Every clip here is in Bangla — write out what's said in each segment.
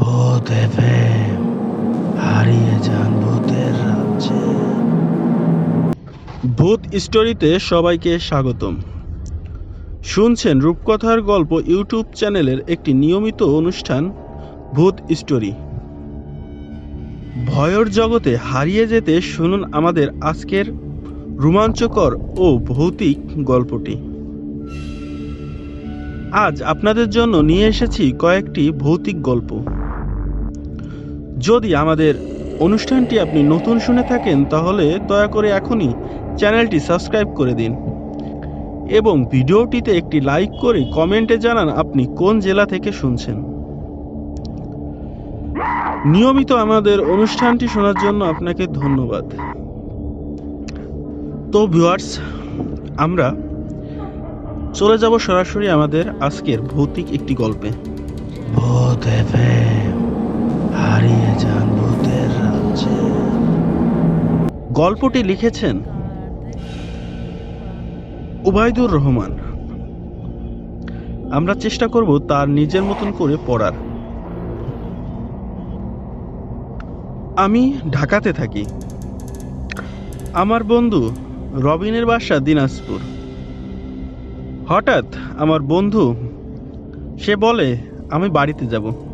ভূত এফএম, হারিয়ে যান ভূতের রাজ্যে। ভূত স্টোরিতে সবাইকে স্বাগতম। শুনছেন রূপকথার গল্প ইউটিউব চ্যানেলের একটি নিয়মিত অনুষ্ঠান, ভূত স্টোরি। ভয়ের জগতে হারিয়ে যেতে শুনুন আমাদের আজকের রোমাঞ্চকর ও ভৌতিক গল্পটি। আজ আপনাদের জন্য নিয়ে এসেছি কয়েকটি ভৌতিক গল্প। যদি আমাদের অনুষ্ঠানটি আপনি নতুন শুনে থাকেন, তাহলে দয়া করে এখনই চ্যানেলটি সাবস্ক্রাইব করে দিন এবং ভিডিওটিতে একটি লাইক করে কমেন্টে জানান আপনি কোন জেলা থেকে শুনছেন। নিয়মিত আমাদের অনুষ্ঠানটি শোনার জন্য আপনাকে ধন্যবাদ। তো ভিউয়ার্স, আমরা চলে যাব সরাসরি আমাদের আজকের ভৌতিক একটি গল্পে। ভূত এফএম হারিয়ে যান ভূতের রাজ্যে। গল্পটি লিখেছেন উবাইদুর রহমান। আমরা চেষ্টা করব তার নিজের মতন করে পড়ার। আমি ঢাকাতে থাকি। আমার বন্ধু রবিনের বাসা দিনাজপুর। হঠাৎ আমার বন্ধু, সে বলে, আমি বাড়িতে যাব।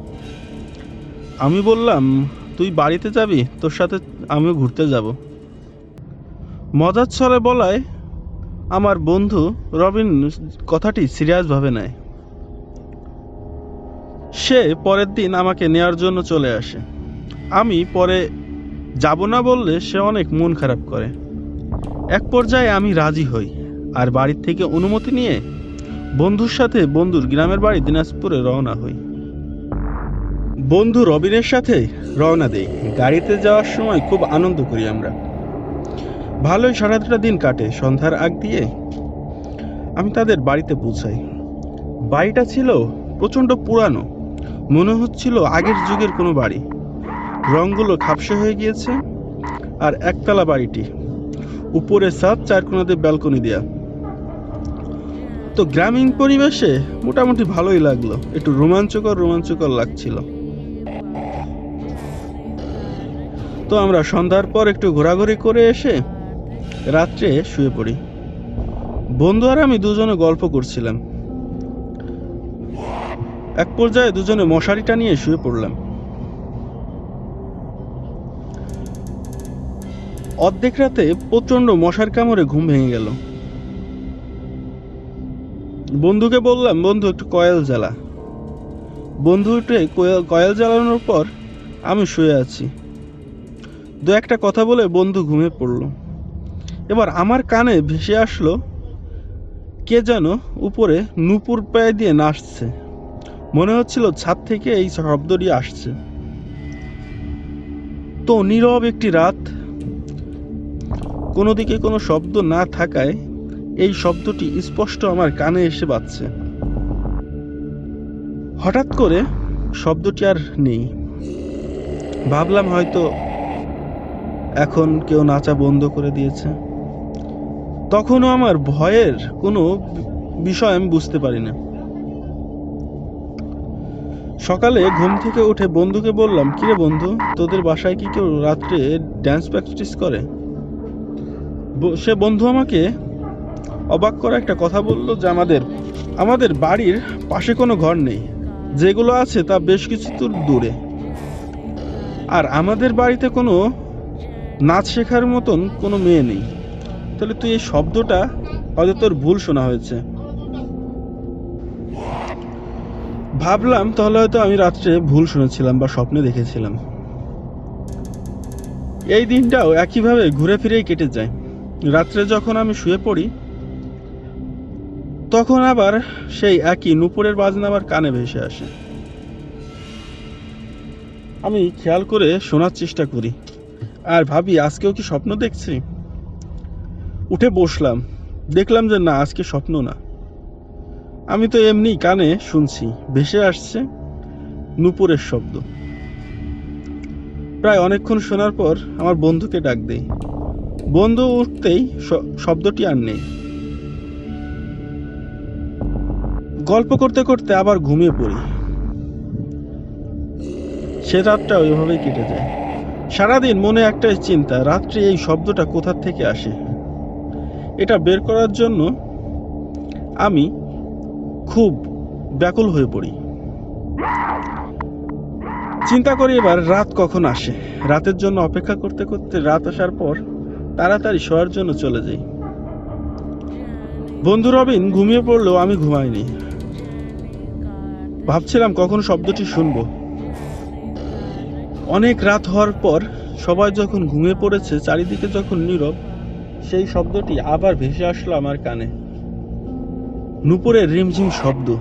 আমি বললাম, তুই বাড়িতে যাবি? তোর সাথে আমিও ঘুরতে যাব। মজার ছলে বলায়, আমার বন্ধু রবিন কথাটি সিরিয়াসভাবে নেয়। সে পরের দিন আমাকে নেয়ার জন্য চলে আসে। আমি পরে যাব না বললে সে অনেক মন খারাপ করে। এক পর্যায়ে আমি রাজি হই, আর বাড়ির থেকে অনুমতি নিয়ে বন্ধুর সাথে বন্ধুর গ্রামের বাড়ি দিনাজপুরে রওনা হই। বন্ধু রবিনের সাথে রওনা দেই। গাড়িতে যাওয়ার সময় খুব আনন্দ করি আমরা। ভালোই সারাটা দিন কাটে, সন্ধ্যার আগ দিয়ে। আমি তাদের বাড়িতে পৌঁছাই। বাড়িটা ছিল প্রচণ্ড পুরানো। মনে হচ্ছিল আগের যুগের কোনো বাড়ি। রঙগুলো খাপসে হয়ে গিয়েছে আর একতলা বাড়িটি। উপরে সাত চার কোনাতে ব্যালকনি দেয়া। তো গ্রামীণ পরিবেশে মোটামুটি ভালোই লাগল। একটু রোমাঞ্চকর রোমাঞ্চকর লাগছিল। তো আমরা সন্ধ্যার পর একটু ঘোরাঘুরি করে এসে রাত্রে শুয়ে পড়ি। বন্ধু আর আমি দুজনে গল্প করছিলাম। এক পর্যায়ে দুজনে মশারিটা নিয়ে শুয়ে পড়লাম। অর্ধেক রাতে প্রচণ্ড মশার কামড়ে ঘুম ভেঙে গেল। বন্ধুকে বললাম, বন্ধু, একটু কয়েল জ্বালা। বন্ধু উঠে কয়েল কয়েল জ্বালানোর পর আমি শুয়ে আছি। দু একটা কথা বলে বন্ধু ঘুমিয়ে পড়ল। এবার আমার কানে ভেসে আসলো, কে যেন উপরে নুপুর পায়ে দিয়ে নাচছে। মনে হচ্ছিল ছাদ থেকে এই শব্দটি আসছে। তো নীরব একটি রাত, কোনো দিকে কোনো শব্দ না থাকায় এই শব্দটি স্পষ্ট আমার কানে এসে বাজছে। হঠাৎ করে শব্দটি আর নেই। ভাবলাম হয়তো এখন কেউ নাচা বন্ধ করে দিয়েছে। তখনও আমার ভয়ের কোনো বিষয় আমি বুঝতে পারি না সকালে ঘুম থেকে উঠে বন্ধুকে বললাম, কিরে বন্ধু, তোদের বাসায় কি কেউ রাত্রে ড্যান্স প্র্যাকটিস করে? সে বন্ধু আমাকে অবাক করা একটা কথা বলল যে আমাদের আমাদের বাড়ির পাশে কোনো ঘর নেই। যেগুলো আছে তা বেশ কিছু দূর। আর আমাদের বাড়িতে কোনো নাচ শেখার মতন কোনো মেয়ে নেই। তাহলে তুই এই শব্দটা হয়তো তোর ভুল শোনা হয়েছে। ভাবলাম তাহলে হয়তো আমি রাত্রে ভুল শুনেছিলাম বা স্বপ্নে দেখেছিলাম। এই দিনটাও একইভাবে ঘুরে ফিরেই কেটে যায়। রাত্রে যখন আমি শুয়ে পড়ি, তখন আবার সেই একই নুপুরের বাজনা আমার কানে ভেসে আসে। আমি খেয়াল করে শোনার চেষ্টা করি। আর ভাবি, আজকেও কি স্বপ্ন দেখছি? উঠে বসলাম। দেখলাম যে না, আজকে স্বপ্ন না। আমি তো এমনি কানে শুনছি, ভেসে আসছে নুপুরের শব্দ। প্রায় অনেকক্ষণ শোনার পর আমার বন্ধুকে ডাক দেই। বন্ধু উঠতেই শব্দটি আর নেই। গল্প করতে করতে আবার ঘুমিয়ে পড়ি। সে রাতটা ওইভাবেই কেটে যায়। সারাদিন মনে একটাই চিন্তা, রাত্রে এই শব্দটা কোথা থেকে আসে? এটা বের করার জন্য আমি খুব ব্যাকুল হয়ে পড়ি। চিন্তা করি এবার রাত কখন আসে। রাতের জন্য অপেক্ষা করতে করতে রাত আসার পর তাড়াতাড়ি শোয়ার জন্য চলে যাই। বন্ধু রবিন ঘুমিয়ে পড়লেও আমি ঘুমাইনি। ভাবছিলাম কখন শব্দটি শুনব। অনেক রাত হওয়ার পর সবাই যখন ঘুমিয়ে পড়েছে, চারিদিকে যখন নীরব, সেই শব্দটি আবার ভেসে আসলো আমার কানে। নুপুরের রিমঝিম শব্দ।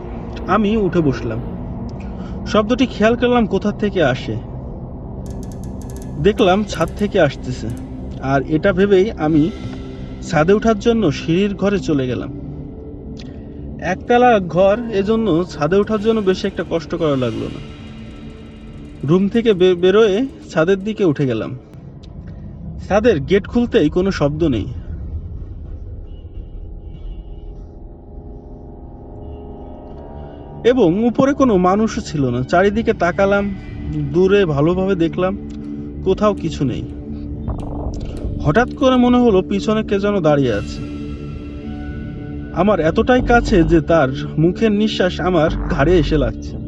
আমি উঠে বসলাম। শব্দটি খেয়াল করলাম কোথা থেকে আসে। দেখলাম ছাদ থেকে আসতেছে। আর এটা ভেবেই আমি ছাদে ওঠার জন্য সিঁড়ির ঘরে চলে গেলাম। একতলা ঘর, এজন্য ছাদে ওঠার জন্য বেশি একটা কষ্ট করা লাগল না। রুম থেকে বেরোয় ছাদের দিকে উঠে গেলাম। ছাদের গেট খুলতেই কোনো শব্দ নেই। এবং উপরে কোনো মানুষও ছিল না। চারিদিকে তাকালাম, দূরে ভালোভাবে দেখলাম, কোথাও কিছু নেই। হঠাৎ করে মনে হলো পিছনে কে যেন দাঁড়িয়ে আছে। আমার এতটাই কাছে যে তার মুখের নিঃশ্বাস আমার ঘাড়ে এসে লাগছে।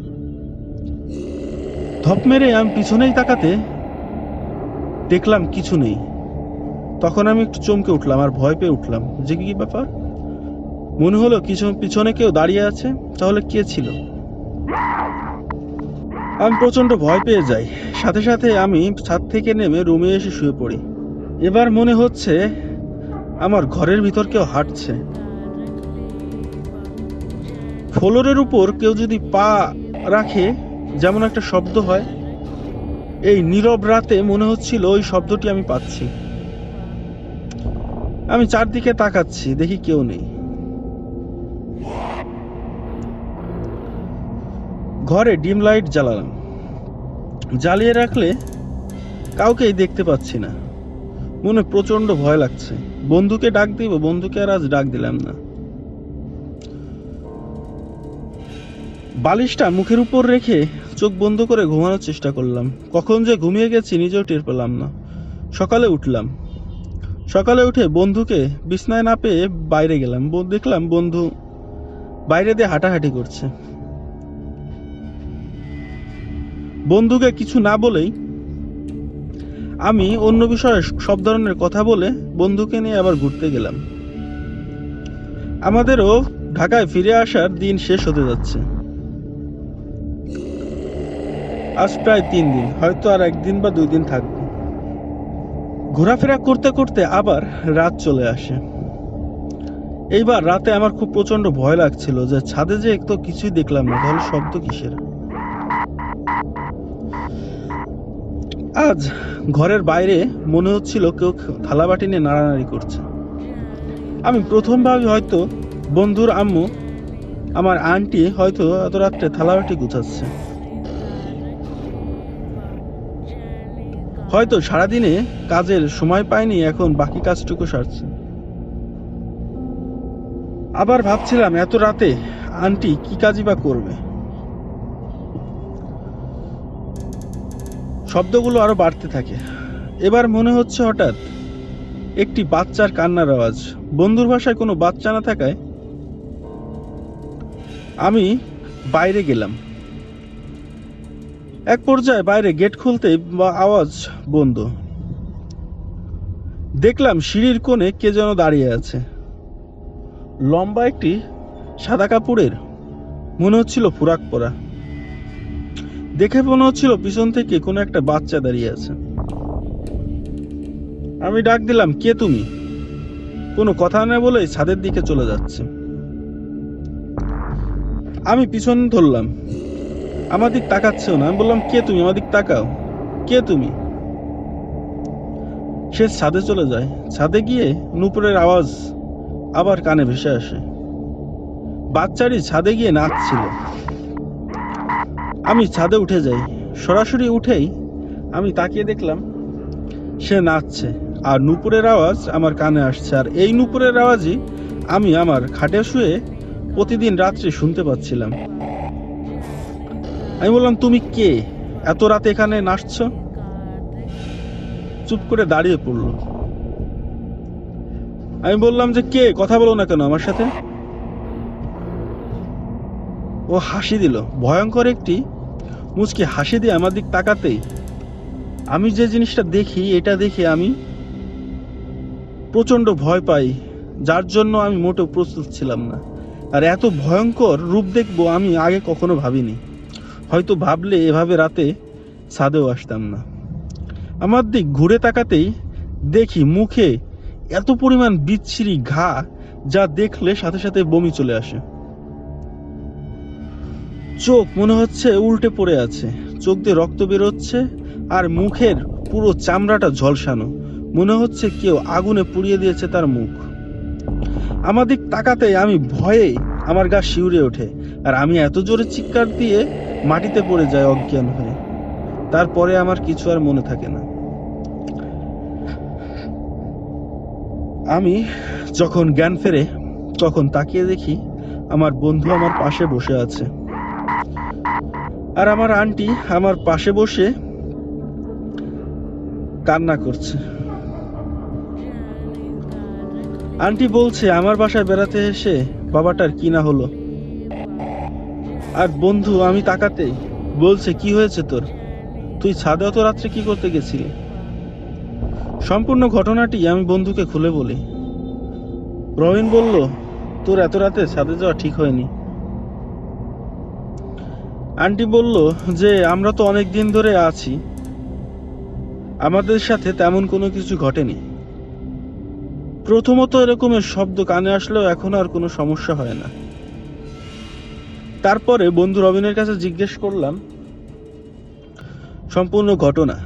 ধপ মেরে আমি পিছনেই তাকাতে দেখলাম কিছু নেই। তখন আমি একটু চমকে উঠলাম আর ভয় পেয়ে উঠলাম। যে কি ব্যাপার? মনে হলো কিছু পিছনে কেউ দাঁড়িয়ে আছে, তাহলে কে ছিল? আমি প্রচণ্ড ভয় পেয়ে যাই। সাথে সাথে আমি ছাদ থেকে নেমে রুমে এসে শুয়ে পড়ি। এবার মনে হচ্ছে আমার ঘরের ভিতর কেউ হাঁটছে। ফ্লোরের উপর কেউ যদি পা রাখে যেমন একটা শব্দ হয়, এই নীরব রাতে মনে হচ্ছিল ওই শব্দটি আমি পাচ্ছি। আমি চারদিকে তাকাচ্ছি, দেখি কেউ নেই। ঘরে ডিম লাইট জ্বালালাম। জ্বালিয়ে রাখলে কাউকেই দেখতে পাচ্ছি না। মনে প্রচণ্ড ভয় লাগছে। বন্ধুকে ডাক দিব, বন্ধুকে আর আজ ডাক দিলাম না। বালিশটা মুখের উপর রেখে চোখ বন্ধ করে ঘুমানোর চেষ্টা করলাম। কখন যে ঘুমিয়ে গেছি নিজেও টের পেলাম না। সকালে উঠলাম। সকালে উঠে বন্ধুকে বিছনায় না পেয়ে বাইরে গেলাম। দেখলাম বন্ধু বাইরে দিয়ে হাঁটাহাঁটি করছে। বন্ধুকে কিছু না বলেই আমি অন্য বিষয়ে সব ধরনের কথা বলে বন্ধুকে নিয়ে আবার ঘুরতে গেলাম। আমাদেরও ঢাকায় ফিরে আসার দিন শেষ হতে যাচ্ছে। আজ প্রায় তিন দিন, হয়তো আর একদিন বা দুই দিন থাকব। ঘোরাফেরা করতে করতে আবার রাত চলে আসে। এইবার রাতে আমার খুব প্রচণ্ড ভয় লাগছিল যে ছাদে যে তো কিছুই দেখলাম না, তাহলে শব্দ কিসের? আজ ঘরের বাইরে মনে হচ্ছিল কেউ থালা বাটি নিয়ে নাড়ানাড়ি করছে। আমি প্রথম ভাবি হয়তো বন্ধুর আম্মু, আমার আন্টি হয়তো এত রাত্রে থালা বাটি গুছাচ্ছে। হয়তো সারাদিনে কাজের সময় পায়নি এখন বাকি কাজটুকু সারছে। আবার ভাবছিলাম, এত রাতে আন্টি কি কাজই বা করবে? শব্দগুলো আরও বাড়তে থাকে। এবার মনে হচ্ছে হঠাৎ একটি বাচ্চার কান্নার আওয়াজ। বন্ধুর ভাষায় কোনো বাচ্চা না থাকায় আমি বাইরে গেলাম। এক পর্যায়ে বাইরে গেট খুলতেই আওয়াজ বন্ধ। দেখলাম সিঁড়ির কোণে কে যেন দাঁড়িয়ে আছে। লম্বা একটি সাদা কাপড়ের, মনে হচ্ছিল ফুরাক পরা। দেখে মনে হচ্ছিল পিছন থেকে কোনো একটা বাচ্চা দাঁড়িয়ে আছে। আমি ডাক দিলাম, কে তুমি? কোনো কথা না বলে ছাদের দিকে চলে যাচ্ছে। আমি পিছন ধরলাম। আমার দিক তাকাচ্ছেও না। আমি বললাম, কে তুমি? আমার দিক তাকাও। কে তুমি? সে ছাদে চলে যায়। ছাদে গিয়ে নুপুরের আওয়াজ আবার কানে ভেসে আসে। বাচ্চাটি ছাদে গিয়ে নাচছিল। আমি ছাদে উঠে যাই। সরাসরি উঠেই আমি তাকিয়ে দেখলাম, সে নাচছে আর নুপুরের আওয়াজ আমার কানে আসছে। আর এই নুপুরের আওয়াজই আমি আমার খাটে শুয়ে প্রতিদিন রাত্রে শুনতে পাচ্ছিলাম। আমি বললাম, তুমি কে? এত রাতে এখানে নাচছো? চুপ করে দাঁড়িয়ে পড়ল। আমি বললাম যে, কে? কথা বলো না কেন আমার সাথে? ও হাসি দিল। ভয়ঙ্কর একটি মুচকি হাসি দিয়ে আমার দিক তাকাতেই আমি যে জিনিসটা দেখি, এটা দেখে আমি প্রচণ্ড ভয় পাই, যার জন্য আমি মোটেও প্রস্তুত ছিলাম না। আর এত ভয়ঙ্কর রূপ দেখব আমি আগে কখনো ভাবিনি। হয়তো ভাবলে এভাবে রাতে ছাদেও আসতাম না। আমার দিক ঘুরে তাকাতেই দেখি মুখে এত পরিমাণ বিচ্ছিরি ঘা যা দেখলে সাথে সাথে বমি চলে আসে। চোখ মনে হচ্ছে উল্টে পড়ে আছে। চোখ দিয়ে রক্ত বেরোচ্ছে আর মুখের পুরো চামড়াটা ঝলসানো। মনে হচ্ছে কেউ আগুনে পুড়িয়ে দিয়েছে তার মুখ। আমার দিক তাকাতে আমি ভয়ে আমার গা শিউরে ওঠে। আর আমি এত জোরে চিৎকার দিয়ে মাটিতে পড়ে যাই অজ্ঞান হয়ে। তারপরে আমার কিছু আর মনে থাকে না। আমি যখন জ্ঞান ফেরে, তখন তাকিয়ে দেখি আমার বন্ধু আমার পাশে বসে আছে। আর আমার আন্টি আমার পাশে বসে কান্না করছে। আন্টি বলছে, আমার বাসায় বেড়াতে এসে বাবাটার কি না হলো? আর বন্ধু, আমি তাকাতে বলছে, কি হয়েছে তোর? তুই ছাদে অত রাত্রে কি করতে গেছিলি? সম্পূর্ণ ঘটনাটি আমি বন্ধুকে খুলে বলি। রবিন বলল, তোর এত রাতে ছাদে যাওয়া ঠিক হয়নি। আন্টি বলল, যে, আমরা তো অনেক দিন ধরে আছি। আমাদের সাথে তেমন কোনো কিছু ঘটেনি। প্রথমত এরকমের শব্দ কানে আসলেও এখন আর কোনো সমস্যা হয় না। তারপরে বন্ধু রবিনের কাছে জিজ্ঞেস করলাম, সম্পূর্ণ ঘটনা?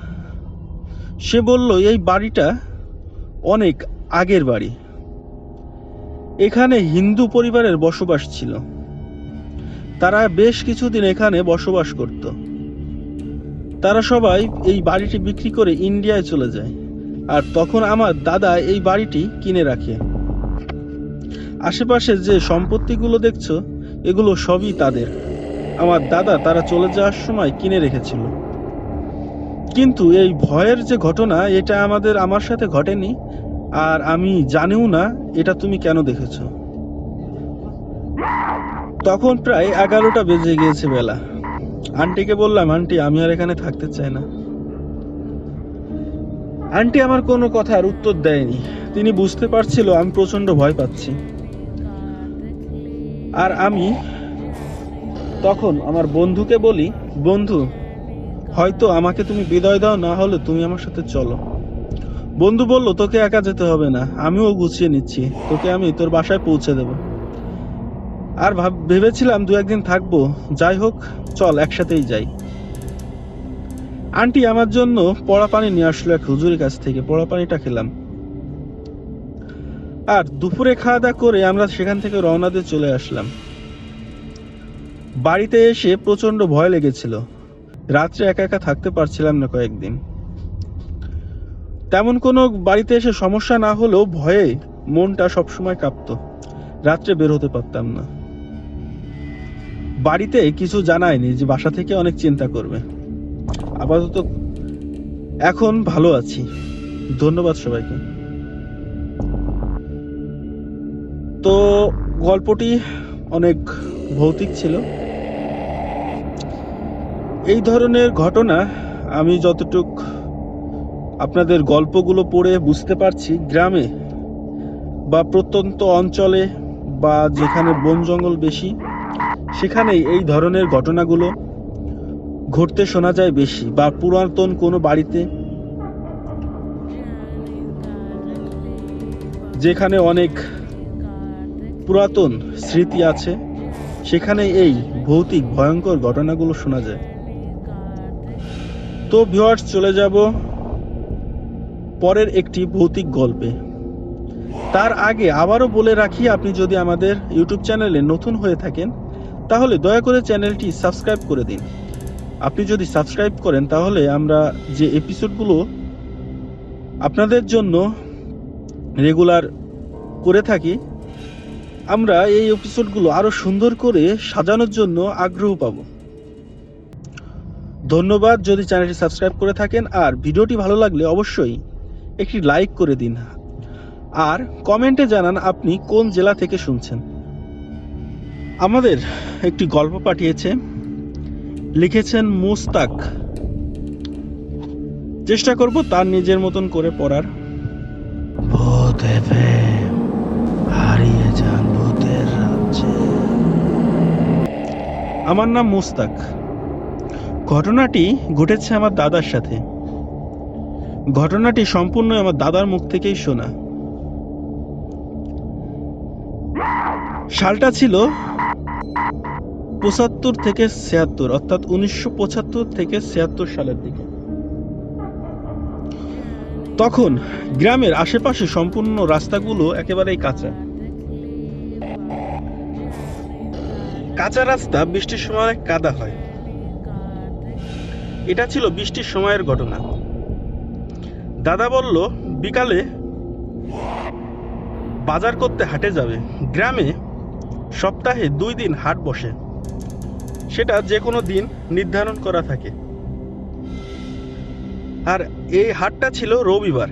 সে বলল, এই বাড়িটা অনেক আগের বাড়ি। এখানে হিন্দু পরিবারের বসবাস ছিল। তারা বেশ কিছুদিন এখানে বসবাস করত। তারা সবাই এই বাড়িটি বিক্রি করে ইন্ডিয়ায় চলে যায় আর তখন আমার দাদা এই বাড়িটি কিনে রাখে। আশেপাশে যে সম্পত্তিগুলো দেখছ এগুলো সবই তাদের। আমার দাদা তারা চলে যাওয়ার সময় কিনে রেখেছিল। কিন্তু এই ভয়ের যে ঘটনা, এটা আমাদের, আমার সাথে ঘটেনি। আর আমি জানিও না এটা তুমি কেন দেখেছ। তখন প্রায় এগারোটা বেজে গিয়েছে বেলা। আন্টিকে বললাম, আন্টি, আমি আর এখানে থাকতে চাই না। আন্টি আমার কোনো কথার উত্তর দেয়নি। তিনি বুঝতে পারছিল আমি প্রচণ্ড ভয় পাচ্ছি। আর আমি তখন আমার বন্ধুকে বলি, বন্ধু, হয়তো আমাকে তুমি বিদায় দাও, না হলে তুমি আমার সাথে চলো। বন্ধু বলল, তোকে একা যেতে হবে না, আমিও গুছিয়ে নিচ্ছি, তোকে আমি তোর বাসায় পৌঁছে দেব। আর ভাব, ভেবেছিলাম দু একদিন থাকব, যাই হোক, চল, একসাথেই যাই। আন্টি আমার জন্য পড়া পানি নিয়ে আসলো এক হুজুরের কাছ থেকে, পড়া পানিটা খেলাম। আর দুপুরে খাওয়া দাওয়া করে আমরা সেখান থেকে রওনা দিয়ে চলে আসলাম। বাড়িতে এসে প্রচণ্ড ভয় লেগেছিল। রাত্রে একা একা থাকতে পারছিলাম না কয়েকদিন। তেমন কোনো বাড়িতে এসে সমস্যা না হলেও ভয়ে মনটা সবসময় কাঁপতো। রাত্রে বের হতে পারতাম না। বাড়িতে কিছু জানায়নি যে বাসা থেকে অনেক চিন্তা করবে। আপাতত এখন ভালো আছি। ধন্যবাদ সবাইকে। তো গল্পটি অনেক ভৌতিক ছিল। এই ধরনের ঘটনা আমি যতটুক আপনাদের গল্পগুলো পড়ে বুঝতে পারছি, গ্রামে বা প্রত্যন্ত অঞ্চলে বা যেখানে বন জঙ্গল বেশি, সেখানেই এই ধরনের ঘটনাগুলো ঘটতে শোনা যায় বেশি বা পুরাতন কোনো বাড়িতে। যেখানে অনেক পুরাতন স্মৃতি আছে। সেখানে এই ভৌতিক ভয়ঙ্কর ঘটনাগুলো শোনা যায়। তো ভিউয়ার্স চলে যাব পরের একটি ভৌতিক গল্পে। তার আগে আবারও বলে রাখি, আপনি যদি আমাদের ইউটিউব চ্যানেলে নতুন হয়ে থাকেন, তাহলে দয়া করে চ্যানেলটি সাবস্ক্রাইব করে দিন। আপনি যদি সাবস্ক্রাইব করেন, তাহলে আমরা যে এপিসোডগুলো আপনাদের জন্য রেগুলার করে থাকি আমরা এই এপিসোডগুলো আরও সুন্দর করে সাজানোর জন্য আগ্রহ পাব। ধন্যবাদ যদি চ্যানেলটি সাবস্ক্রাইব করে থাকেন, আর ভিডিওটি ভালো লাগলে অবশ্যই একটি লাইক করে দিন। আর কমেন্টে জানান আপনি কোন জেলা থেকে শুনছেন। আমাদের একটি গল্প পাঠিয়েছে, লিখেছেন মুস্তাক। চেষ্টা করব তার নিজের মতন করে পড়ার। ভূত এফএম। আমার নাম মুস্তাক। ঘটনাটি ঘটেছে আমার দাদার সাথে। ঘটনাটি সম্পূর্ণ আমার দাদার মুখ থেকেই শোনা। সালটা ছিল পঁচাত্তর থেকে ছিয়াত্তর, অর্থাৎ উনিশশো পঁচাত্তর থেকে ছিয়াত্তর সালের দিকে। তখন গ্রামের আশেপাশে সম্পূর্ণ রাস্তাগুলো একেবারেই কাঁচা। কাঁচা রাস্তা বৃষ্টির সময় কাদা হয়। এটা ছিল বৃষ্টির সময়ের ঘটনা। দাদা বলল, বিকালে বাজার করতে হাটে যাবে। গ্রামে সপ্তাহে দুই দিন হাট বসে। সেটা যে কোনো দিন নির্ধারণ করা থাকে। আর এই হাটটা ছিল রবিবার।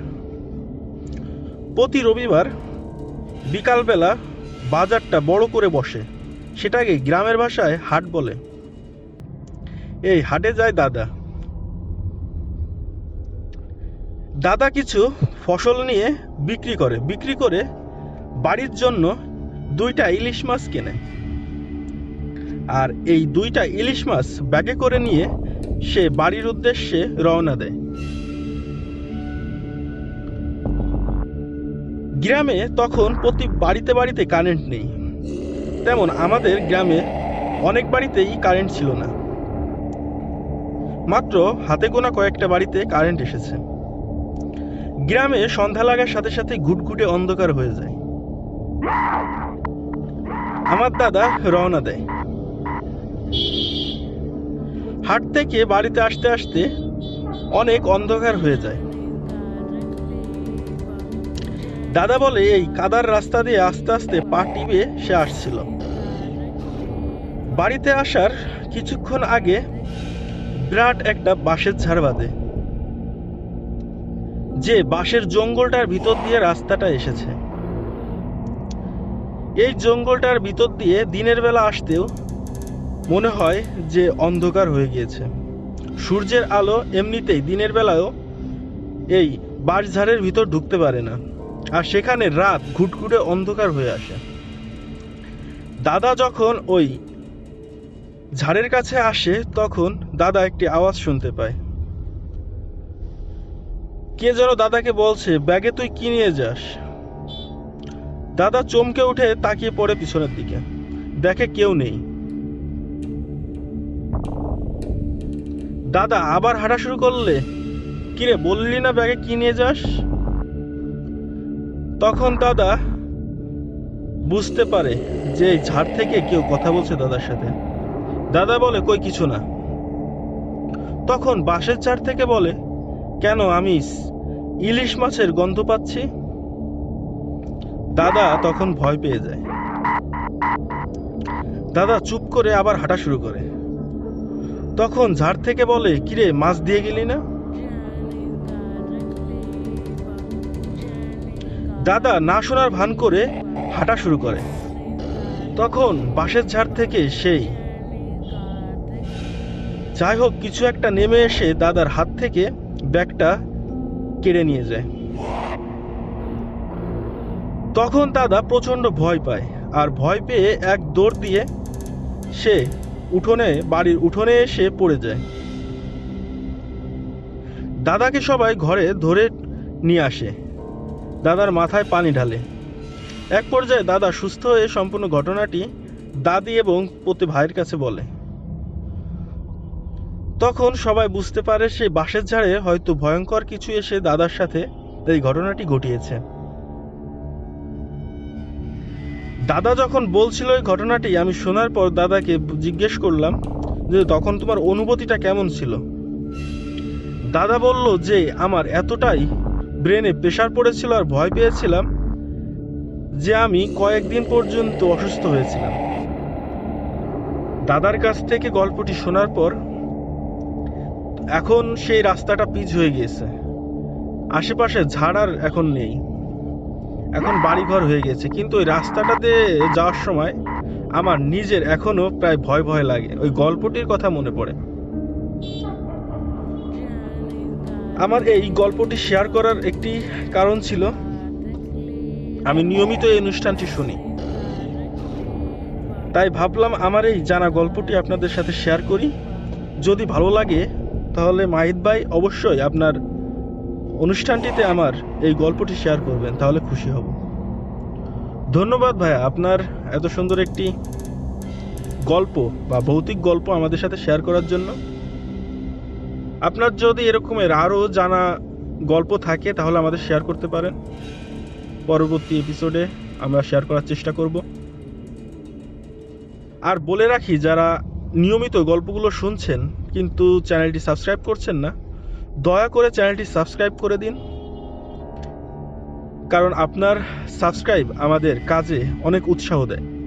প্রতি রবিবার বিকালবেলা বাজারটা বড় করে বসে। সেটাকে গ্রামের ভাষায় হাট বলে। এই হাটে যায় দাদা। দাদা কিছু ফসল নিয়ে বিক্রি করে। বিক্রি করে বাড়ির জন্য দুইটা ইলিশ মাছ কেনে। আর এই দুইটা ইলিশ মাছ ব্যাগে করে নিয়ে সে বাড়ির উদ্দেশ্যে রওনা দেয়। গ্রামে তখন প্রতি বাড়িতে বাড়িতে কারেন্ট নেই। তেমন আমাদের গ্রামে অনেক বাড়িতেই কারেন্ট ছিল না। মাত্র হাতে গোনা কয়েকটা বাড়িতে কারেন্ট এসেছে। গ্রামে সন্ধ্যা লাগার সাথে সাথে ঘুটঘুটে অন্ধকার হয়ে যায়। আমার দাদা রওনা দেয়। হাট থেকে বাড়িতে আসতে আসতে অনেক অন্ধকার হয়ে যায়। দাদা বলে, এই কাদার রাস্তা দিয়ে আস্তে আস্তে পা টিপে সে আসছিল। বাড়িতে আসার কিছুক্ষণ আগে বিরাট একটা বাঁশের ঝাড় বাঁধে, যে বাঁশের জঙ্গলটার ভিতর দিয়ে রাস্তাটা এসেছে। এই জঙ্গলটার ভিতর দিয়ে দিনের বেলা আসতেও মনে হয় যে অন্ধকার হয়ে গিয়েছে। সূর্যের আলো এমনিতেই দিনের বেলায়ও এই বাঁশঝাড়ের ভিতর ঢুকতে পারে না। আর সেখানে রাত ঘুটঘুটে অন্ধকার হয়ে আসে। দাদা যখন ওই ঝাড়ের কাছে আসে, তখন দাদা একটি আওয়াজ শুনতে পায়। কে যেন দাদাকে বলছে, ব্যাগে তুই কি নিয়ে যাস? দাদা চমকে উঠে তাকিয়ে পড়ে পিছনের দিকে। দেখে কেউ নেই। দাদা আবার হাঁটা শুরু করলে, কিরে, বললি না ব্যাগে কি নিয়ে যাস? তখন দাদা বুঝতে পারে যে ঝাড় থেকে কেউ কথা বলছে দাদার সাথে। দাদা বলে, কই, কিছু না। তখন বাঁশের ঝাড় থেকে বলে, কেন, আমি ইলিশ মাছের গন্ধ পাচ্ছি? দাদা তখন ভয় পেয়ে যায়। দাদা চুপ করে আবার হাঁটা শুরু করে। তখন ঝাড় থেকে বলে, কিরে, মাছ দিয়ে গেলি না? দাদা না শোনার ভান করে হাঁটা শুরু করে। তখন বাঁশের ঝাড় থেকে সেই। যাই হোক, কিছু একটা নেমে এসে দাদার হাত থেকে ব্যাগটা কেড়ে নিয়ে যায়। তখন দাদা প্রচণ্ড ভয় পায় আর ভয় পেয়ে এক দৌড় দিয়ে সে উঠোনে, বাড়ির উঠোনে এসে পড়ে যায়। দাদাকে সবাই ঘরে ধরে নিয়ে আসে। দাদার মাথায় পানি ঢালে। এক পর্যায়ে দাদা সুস্থ হয়ে সম্পূর্ণ ঘটনাটি দাদি এবং প্রতি ভাইয়ের কাছে বলে। তখন সবাই বুঝতে পারে সেই বাঁশের ঝাড়ে হয়তো ভয়ঙ্কর কিছু এসে দাদার সাথে এই ঘটনাটি ঘটিয়েছে। দাদা যখন বলছিল এই ঘটনাটি, আমি শোনার পর দাদাকে জিজ্ঞেস করলাম যে, তখন তোমার অনুভূতিটা কেমন ছিল? দাদা বলল যে, আমার এতটাই ব্রেনে প্রেশার পড়েছিল আর ভয় পেয়েছিলাম যে আমি কয়েকদিন পর্যন্ত অসুস্থ হয়েছিলাম। দাদার কাছ থেকে গল্পটি শোনার পর এখন সেই রাস্তাটা পিচ হয়ে গিয়েছে। আশেপাশে ঝাড়ার এখন নেই। এখন বাড়িঘর হয়ে গেছে। কিন্তু ওই রাস্তাটাতে যাওয়ার সময় আমার নিজের এখনও প্রায় ভয় ভয় লাগে। ওই গল্পটির কথা মনে পড়ে। আমার এই গল্পটি শেয়ার করার একটি কারণ ছিল, আমি নিয়মিত এই অনুষ্ঠানটি শুনি। তাই ভাবলাম আমার এই জানা গল্পটি আপনাদের সাথে শেয়ার করি। যদি ভালো লাগে, তাহলে মাহিদ ভাই অবশ্যই আপনার অনুষ্ঠানটিতে আমার এই গল্পটি শেয়ার করবেন, তাহলে খুশি হব। ধন্যবাদ ভাইয়া, আপনার এত সুন্দর একটি গল্প বা ভৌতিক গল্প আমাদের সাথে শেয়ার করার জন্য। আপনার যদি এরকমের আরও জানা গল্প থাকে, তাহলে আমাদের শেয়ার করতে পারেন। পরবর্তী এপিসোডে আমরা শেয়ার করার চেষ্টা করব। আর বলে রাখি, যারা নিয়মিত গল্পগুলো শুনছেন, কিন্তু চ্যানেলটি সাবস্ক্রাইব করছেন না, দয়া করে চ্যানেলটি সাবস্ক্রাইব করে দিন। কারণ আপনার সাবস্ক্রাইব আমাদের কাজে অনেক উৎসাহ দেয়।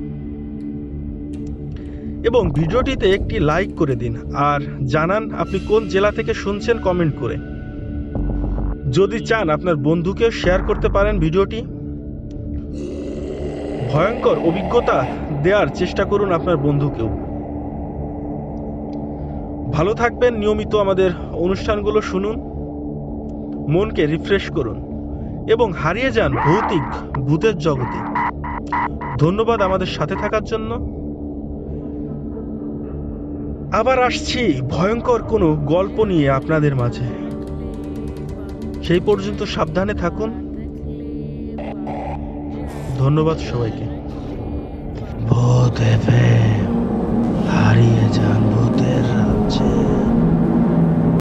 এবং ভিডিওটিতে একটি লাইক করে দিন আর জানান আপনি কোন জেলা থেকে শুনছেন কমেন্ট করে। যদি চান আপনার বন্ধুকে শেয়ার করতে পারেন ভিডিওটি, ভয়ঙ্কর অভিজ্ঞতা দেওয়ার চেষ্টা করুন আপনার বন্ধুকেও। ভালো থাকবেন, নিয়মিত আমাদের অনুষ্ঠানগুলো শুনুন, মনকে রিফ্রেশ করুন এবং হারিয়ে যান ভৌতিক, ভূতের জগতে। ধন্যবাদ আমাদের সাথে থাকার জন্য। আবার আসছি ভয়ঙ্কর কোনো গল্প নিয়ে আপনাদের মাঝে। সেই পর্যন্ত সাবধানে থাকুন। ধন্যবাদ সবাইকে। ভূত হারিয়ে যান ভূতের রাজ্যে।